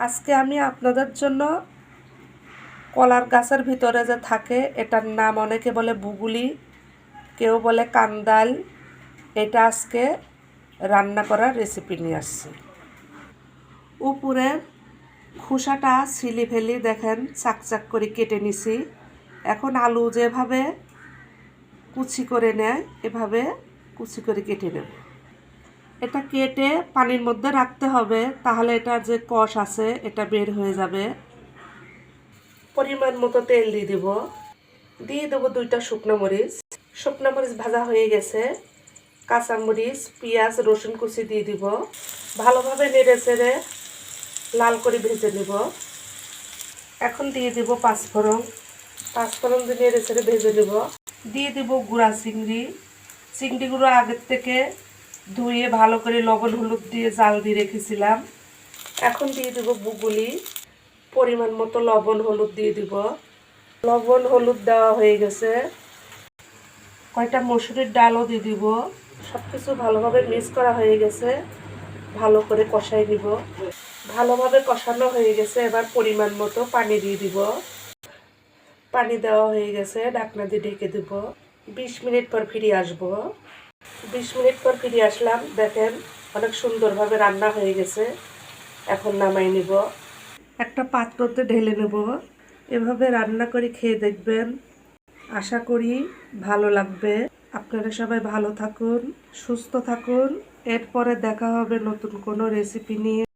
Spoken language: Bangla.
আজকে আমি আপনাদের জন্য কলার গাছের ভিতরে যে থাকে, এটার নাম অনেকে বলে বুগুলি, কেউ বলে কান্দাল। এটা আজকে রান্না করার রেসিপি নিয়ে আসছি। উপরে খোসাটা ছিলি ফেলি, দেখেন চাকচাক করে কেটে নিছি। এখন আলু যেভাবে কুচি করে নেয়, এভাবে কুচি করে কেটে নেব। এটা কেটে পানির মধ্যে রাখতে হবে, তাহলে এটার যে কষ আছে, এটা বের হয়ে যাবে। পরিমাণ মতো তেল দিয়ে দেব। দিয়ে দেবো দুইটা শুকনো মরিচ। শুকনো মরিচ ভাজা হয়ে গেছে। কাঁচামরিচ পেঁয়াজ, রসুন কুচি দিয়ে দিব। ভালোভাবে নেড়ে চেড়ে লাল করে ভেজে নেব। এখন দিয়ে দেব পাঁচফোড়ন। পাঁচফোড়ন দিয়ে নেড়ে চেড়ে ভেজে নেব। দিয়ে দেব গুঁড়া চিংড়ি। চিংড়িগুলো আগের থেকে ধুয়ে ভালো করে লবণ হলুদ দিয়ে জাল দিয়ে রেখেছিলাম। এখন দিয়ে দেব বুগুলি। পরিমাণ মতো লবণ হলুদ দিয়ে দিব। লবণ হলুদ দেওয়া হয়ে গেছে। কয়টা মসুরির ডালও দিয়ে দিব। সব কিছু ভালোভাবে মিক্স করা হয়ে গেছে। ভালো করে কষাই নিব। ভালোভাবে কষানো হয়ে গেছে। এবার পরিমাণ মতো পানি দিয়ে দিব। পানি দেওয়া হয়ে গেছে। ঢাকনা দিয়ে ঢেকে দিব। বিশ মিনিট পর ফিরে আসব। বিশ মিনিট পর ফিরে আসলাম। দেখেন, অনেক সুন্দরভাবে রান্না হয়ে গেছে। এখন নামাই নিব। একটা পাত্রতে ঢেলে নেব। এভাবে রান্না করে খেয়ে দেখবেন। আশা করি ভালো লাগবে। আপনারা সবাই ভালো থাকুন, সুস্থ থাকুন। এরপরে দেখা হবে নতুন কোনো রেসিপি নিয়ে।